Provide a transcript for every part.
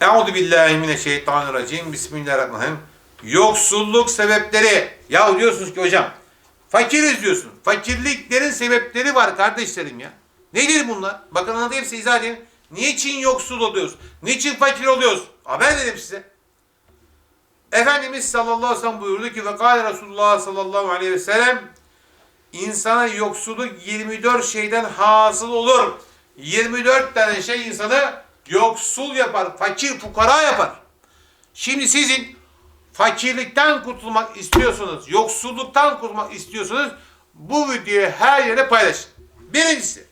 Euzu billahi mineşşeytanirracim. Bismillahirrahmanirrahim. Yoksulluk sebepleri. Ya diyorsunuz ki hocam fakiriz diyorsun. Fakirliklerin sebepleri var kardeşlerim ya. Nedir bunlar? Bakın anlatayım size izah edeyim. Niçin yoksul oluyoruz? Niçin fakir oluyoruz? Haber dedim size. Efendimiz sallallahu aleyhi ve sellem buyurdu ki ve kâle Resulullah sallallahu aleyhi ve sellem insana yoksulluk 24 şeyden hasıl olur. 24 tane şey insanı yoksul yapar, fakir, fukara yapar. Şimdi sizin fakirlikten kurtulmak istiyorsanız, yoksulluktan kurtulmak istiyorsanız bu videoyu her yere paylaşın. Birincisi,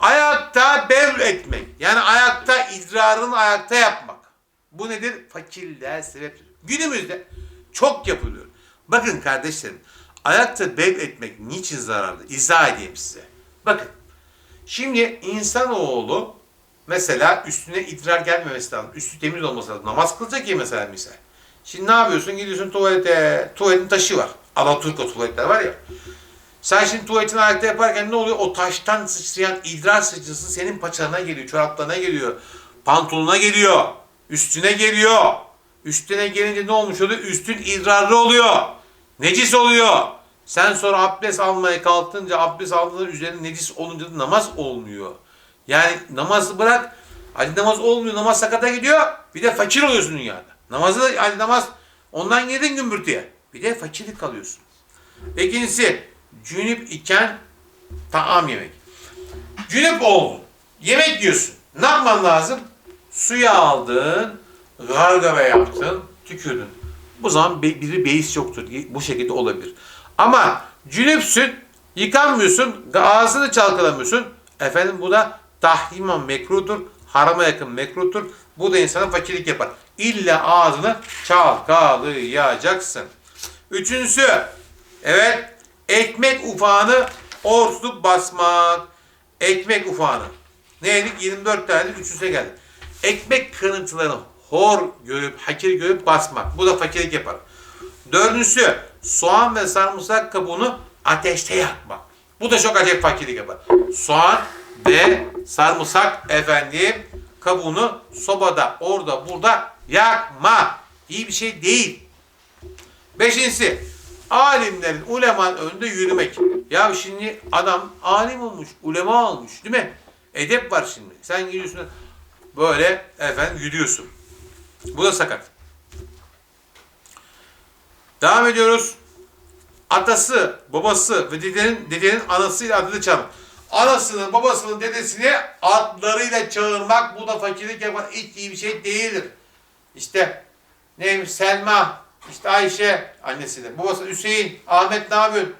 ayakta bev etmek. Yani ayakta idrarını ayakta yapmak. Bu nedir? Fakirliğe sebep. Günümüzde çok yapılıyor. Bakın kardeşlerim, ayakta bev etmek niçin zararlı? İzah edeyim size. Bakın, şimdi insanoğlu mesela üstüne idrar gelmemesi lazım. Üstü temiz olması lazım. Namaz kılacak ya mesela misal. Şimdi ne yapıyorsun? Gidiyorsun tuvalete. Tuvaletin taşı var. Alaturka tuvaletler var ya. Sen şimdi tuvaletini ayakta yaparken ne oluyor? O taştan sıçrayan idrar sıçrası senin paçana geliyor, çoraplarına geliyor, pantolona geliyor, üstüne geliyor. Üstüne gelince ne olmuş oluyor? Üstün idrarlı oluyor. Necis oluyor. Sen sonra abdest almaya kalktınca abdest aldığında üzerine necis olunca da namaz olmuyor. Yani namazı bırak. Hadi namaz olmuyor, namaz sakata gidiyor. Bir de fakir oluyorsun dünyada. Namazı da, hadi namaz ondan girdin gümbürtüye. Bir de fakirlik kalıyorsun. İkincisi, cünüp iken taam yemek. Cünüp oldun. Yemek yiyorsun. Ne yapman lazım? Suya aldın, gargara yaptın, tükürdün. Bu zaman biri beis yoktur. Bu şekilde olabilir. Ama cünüpsün, yıkanmıyorsun, ağzını çalkalamıyorsun. Efendim bu da tahriman mekruhtur, harama yakın mekruhtur. Bu da insana fakirlik yapar. İlla ağzını çalkalayacaksın. Üçüncüsü, evet, ekmek ufağını ortup basmak. Ekmek ufağını. Neydik? 24 tane üçüncüsüne geldi. Ekmek kırıntılarını hor görüp, hakir görüp basmak. Bu da fakirlik yapar. Dördüncüsü, soğan ve sarımsak kabuğunu ateşte yakmak. Bu da çok acayip fakirlik yapar. Soğan ve sarımsak efendim kabuğunu sobada, orada, burada yakma. İyi bir şey değil. Beşincisi, alimlerin, ulemanın önünde yürümek. Ya şimdi adam alim olmuş, ulema olmuş değil mi? Edep var şimdi. Sen gidiyorsun böyle efendim yürüyorsun. Bu da sakat. Devam ediyoruz. Atası, babası ve dedenin, dedenin anasıyla adını çağırmak. Anasını, babasını, dedesini adlarıyla çağırmak bu da fakirlik yapar. Hiç iyi bir şey değildir. İşte neymiş Selma, işte Ayşe annesi de, babası Hüseyin, Ahmet ne yapıyorsun?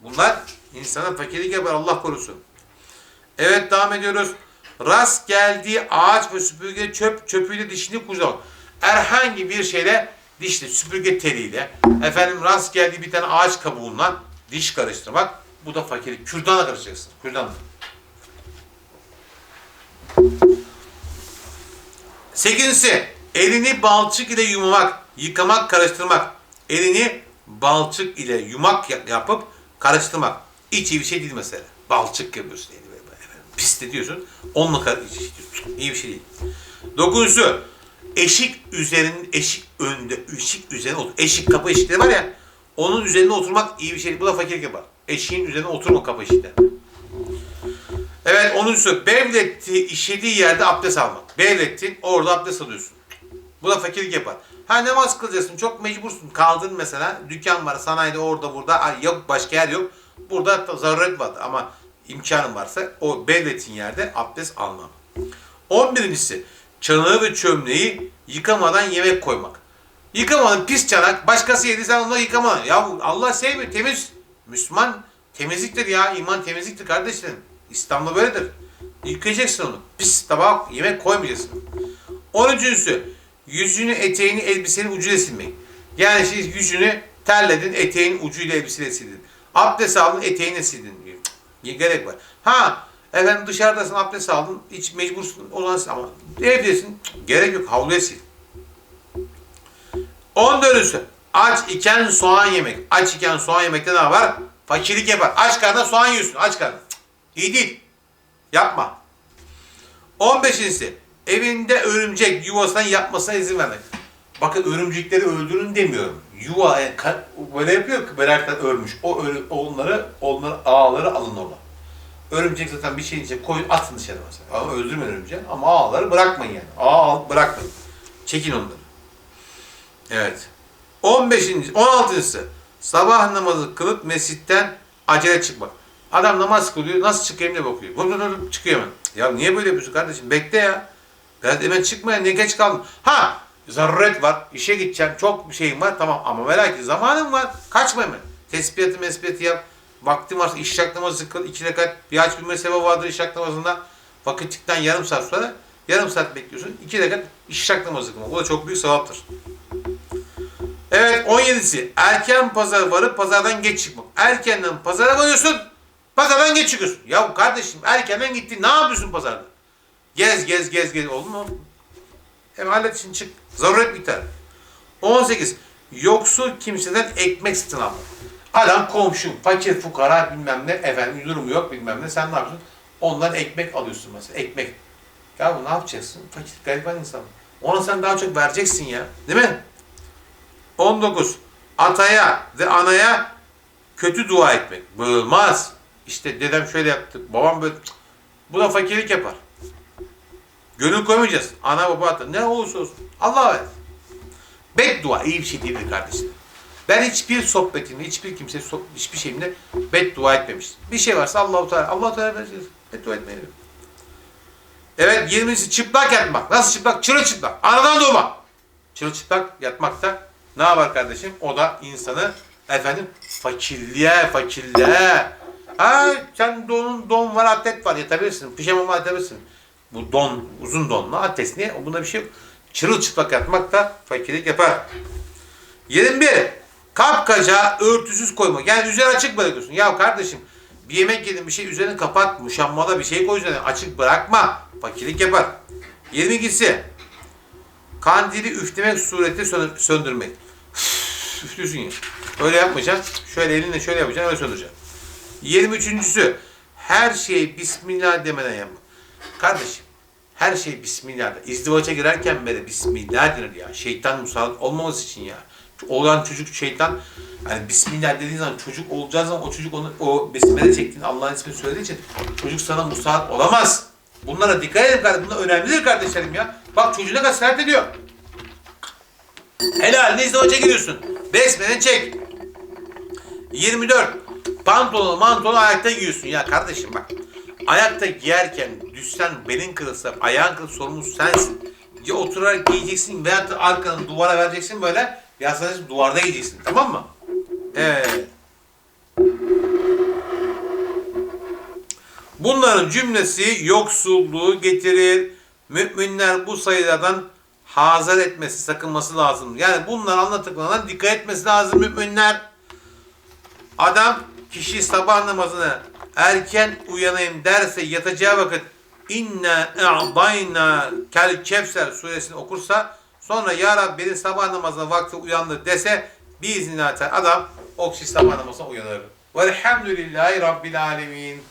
Bunlar insana fakirlik yapar Allah korusun. Evet devam ediyoruz. Rast geldiği ağaç ve süpürge çöp çöpüyle dişini kurcalamak. Herhangi bir şeyle dişle süpürge teliyle efendim rast geldiği bir tane ağaç kabuğundan diş karıştırmak. Bu da fakirlik. Kürdanla karıştıracaksın. Kürdanla. Sekizincisi elini balçık ile yumak, yıkamak, karıştırmak. Elini balçık ile yumak yap- yapıp karıştırmak. Hiç iyi bir şey değil mesela. Balçık yapıyorsun elini böyle, böyle, böyle. pisletiyorsun. Onunla karıştırıyorsun. İyi bir şey değil. Dokuzuncusu eşik üzerinin eşik önünde eşik üzerine otur. Eşik kapı eşikleri var ya onun üzerine oturmak iyi bir şey. Bu da fakirlik yapar. Eşiğin üzerine oturma kapı eşikleri. Evet onuncusu bevletti işediği yerde abdest almak. Bevlettin orada abdest alıyorsun. Bu da fakirlik yapar. Ha namaz kılacaksın çok mecbursun. Kaldın mesela dükkan var sanayide orada burada ay yok başka yer yok. Burada da zaruret var ama imkanın varsa o bevletin yerde abdest almam. 11. Çanağı ve çömleği yıkamadan yemek koymak. Yıkamadan pis çanak başkası yedi sen onları yıkamadın. Ya Allah sevmiyor temiz. Müslüman temizliktir ya iman temizliktir kardeşlerim. İslam'da böyledir. Yıkayacaksın onu. Pis tabağa yemek koymayacaksın. 13. Yüzünü, eteğini, elbisenin ucuyla silmek. Yani şimdi yüzünü terledin, eteğin ucuyla elbiseyle sildin. Abdest aldın, eteğine sildin diyor. Cık, gerek var. Ha, efendim dışarıdasın, abdest aldın, hiç mecbursun olan ama evdesin, gerek yok, havluya sil. 14. Aç iken soğan yemek. Aç iken soğan yemekte ne var? Fakirlik yapar. Aç karnına soğan yiyorsun. Aç karnına. İyi değil. Yapma. 15. Evinde örümcek yuvasından yapmasına izin vermek. Bakın örümcekleri öldürün demiyorum. Yuva yani ka- böyle yapıyor ki meraktan ölmüş. O onları, onları ağları alın orada. Örümcek zaten bir şeyin içine koyun atın dışarı mesela. Ama öldürmeyin örümceği ama ağları bırakmayın yani. Ağ al- bırakmayın. Çekin onları. Evet. 15. 16. Sabah namazı kılıp mescitten acele çıkmak. Adam namaz kılıyor. Nasıl çıkayım diye bakıyor. Vur vur vur çıkıyor hemen. Ya niye böyle yapıyorsun kardeşim? Bekle ya. Ben hemen çıkmaya ne geç kaldım. Ha zaruret var. İşe gideceğim. Çok bir şeyim var. Tamam ama merak et. Zamanım var. Kaçma hemen. Tespihatı mespihati yap. Vaktin varsa işrak namazı kıl. iki rekat. Bir aç bir mezhebe vardır işrak namazında. Vakitlikten yarım saat sonra yarım saat bekliyorsun. iki rekat işrak namazı kılmak. Bu da çok büyük sevaptır. Evet 17'si. Erken pazar varıp pazardan geç çıkmak. Erkenden pazara varıyorsun. Pazardan geç çıkıyorsun. Ya kardeşim erkenden gittin. Ne yapıyorsun pazarda? Gez gez gez gez. Oldu mu? Hem hallet için çık. Zaruret biter. 18. Yoksul kimseden ekmek satın almak. Adam komşun, fakir, fukara bilmem ne, efendim durumu yok bilmem ne. Sen ne yapıyorsun? Ondan ekmek alıyorsun mesela. Ekmek. Ya bu ne yapacaksın? Fakir, gariban insan. Ona sen daha çok vereceksin ya. Değil mi? 19. Ataya ve anaya kötü dua etmek. Bığılmaz. İşte dedem şöyle yaptı, babam böyle. Bu da fakirlik yapar. Gönül koymayacağız. Ana baba ata. Ne olursa olsun. Allah'a ver. Beddua iyi bir şey değildir kardeşim. Ben hiçbir sohbetimde, hiçbir kimseye, hiçbir şeyimde beddua etmemiştim. Bir şey varsa Allahu Teala, Allahu Teala verecek. Beddua etmeyelim. Evet 20'si çıplak yatmak. Nasıl çıplak? Çırılçıplak. Anadan doğma. Çırılçıplak yatmakta ne yapar kardeşim? O da insanı efendim fakirliğe, fakirliğe. Ha sen donun don var, atlet var yatabilirsin. Pijama var yatabilirsin. Bu don, uzun donlu atlet niye? Bunda bir şey yok. Çırılçıplak yatmak da fakirlik yapar. 21. Kapkaca örtüsüz koymak. Yani üzeri açık bırakıyorsun. Ya kardeşim bir yemek yedin bir şey üzerini kapat. Muşammala bir şey koy üzerine. Açık bırakma. Fakirlik yapar. 22'si. Kandili üflemek sureti sö- söndürmek. Üflüyorsun ya. Öyle yapmayacaksın. Şöyle elinle şöyle yapacaksın öyle söndüreceksin. 23.sü. Her şey Bismillah demeden yapmak. Kardeşim her şey Bismillah. İzdivaca girerken bile Bismillah denir ya. Şeytan musallat olmaması için ya. Olan çocuk şeytan yani Bismillah dediğin zaman çocuk olacağı zaman o çocuk onu o besmele çektiğini Allah'ın ismini söylediği için çocuk sana musallat olamaz. Bunlara dikkat edin kardeşim. Bunlar önemlidir kardeşlerim ya. Bak çocuğuna kadar sert ediyor. Helal izdivaca giriyorsun. Besmele çek. 24. Pantolonu mantonu ayakta giyiyorsun. Ya kardeşim bak. Ayakta giyerken düşsen belin kırılsa ayağın kırılsa sorumlusu sensin. Ya oturarak giyeceksin veya da arkanı duvara vereceksin böyle. Ya sadece duvarda giyeceksin. Tamam mı? Evet. Bunların cümlesi yoksulluğu getirir. Müminler bu sayılardan hazır etmesi, sakınması lazım. Yani bunlar anlattıklarına dikkat etmesi lazım müminler. Adam kişi sabah namazını erken uyanayım derse yatacağı vakit inna a'dayna kel kevser suresini okursa sonra ya Rabbi beni sabah namazına vakti uyandır dese biiznillah adam o kişi sabah namazına uyanır. Velhamdülillahi Rabbil alemin.